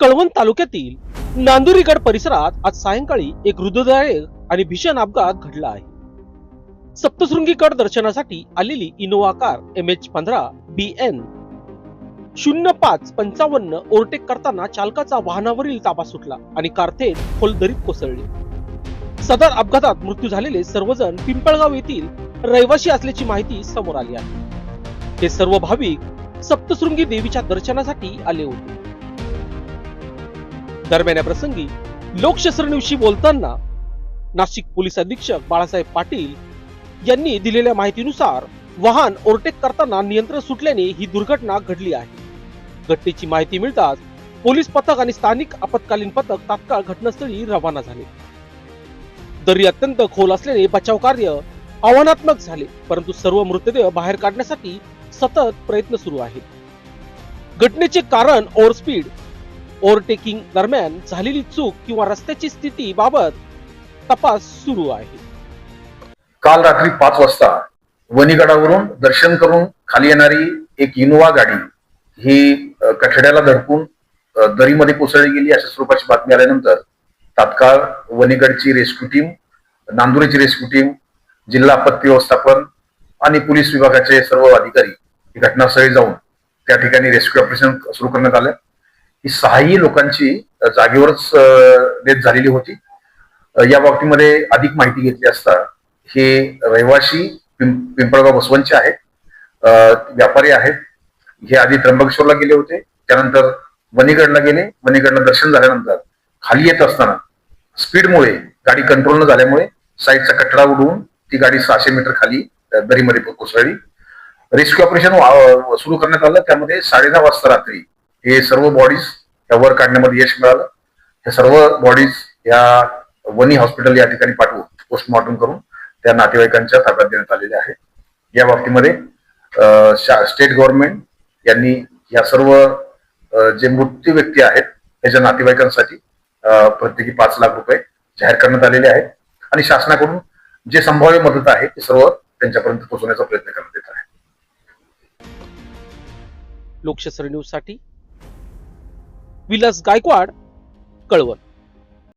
कळवण तालुक्यातील नांदुरीगड परिसरात आज सायंकाळी एक हृदयदायक आणि भीषण अपघात घडला आहे. सप्तशृंगीकड दर्शनासाठी आलेली इनोवा कार एम एच पंधरा बी एन शून्य पाच पंचावन्न ओव्हरटेक करताना चालकाचा वाहनावरील ताबा सुटला आणि कार थेट खोल दरीत कोसळली. सदर अपघातात मृत्यू झालेले सर्वजण पिंपळगाव येथील रहिवासी असल्याची माहिती समोर आली आहे. हे सर्व भाविक सप्तशृंगी देवीच्या दर्शनासाठी आले होते. दरम्यान या प्रसंगी लोकशास्त्र बोलताना नाशिक पोलीस अधीक्षक बाळासाहेब पाटील यांनी दिलेल्या माहितीनुसार वाहन ओव्हरटेक करताना नियंत्रण सुटल्याने ही दुर्घटना घडली आहे. घटनेची माहिती मिळताच पोलीस पथक आणि स्थानिक आपत्कालीन पथक तात्काळ घटनास्थळी रवाना झाले. दरी अत्यंत खोल असल्याने बचाव कार्य आव्हानात्मक झाले परंतु सर्व मृतदेह बाहेर काढण्यासाठी सतत प्रयत्न सुरू आहेत. घटनेचे कारण ओव्हरस्पीड ओव्हरटेकिंग दरम्यान झालेली चूक किंवा रस्त्याची स्थिती बाबत तपास सुरू आहे. काल रात्री पाच वाजता वणीगडावरून दर्शन करून खाली येणारी एक इनोवा गाडी ही कठड्याला धडकून दरीमध्ये कोसळली गेली अशा स्वरूपाची बातमी आल्यानंतर तात्काळ वणीगडची रेस्क्यू टीम नांदुरेची रेस्क्यू टीम जिल्हा आपत्ती व्यवस्थापन आणि पोलीस विभागाचे सर्व अधिकारी घटनास्थळी जाऊन त्या ठिकाणी रेस्क्यू ऑपरेशन सुरू करण्यात आलं. ही सहाही लोकांची जागेवरच डेथ झालेली होती. या बाबतीमध्ये अधिक माहिती घेतली असता हे रहिवासी पिंपळगाव बसवंतचे आहेत. व्यापारी आहेत. हे आधी त्र्यंबकेश्वरला गेले होते. त्यानंतर वनीगडला गेले. वनीगडला दर्शन झाल्यानंतर खाली येत असताना स्पीडमुळे गाडी कंट्रोल न झाल्यामुळे साईडचा कटडा उडवून ती गाडी सहाशे मीटर खाली दरीमध्ये कोसळली. रेस्क्यू ऑपरेशन सुरू करण्यात आलं. त्यामध्ये साडेदहा वाजता रात्री हे सर्व बॉडीज या वर काढण्यामध्ये यश मिळालं. हे सर्व बॉडीज या वनी हॉस्पिटल या ठिकाणी पाठवून पोस्टमॉर्टम करून त्या नातेवाईकांच्या ताब्यात देण्यात आलेले आहे. या बाबतीमध्ये शा- स्टेट गव्हर्नमेंट यांनी या सर्व जे मृत्यू व्यक्ती आहेत त्याच्या नातेवाईकांसाठी प्रत्येकी पाच लाख रुपये जाहीर करण्यात आलेले आहेत आणि शासनाकडून जे संभाव्य मदत आहे ते सर्व त्यांच्यापर्यंत पोहोचवण्याचा प्रयत्न करण्यात येत आहे. लोकशास्त्र न्यूजसाठी विलास गायकवाड कळवण.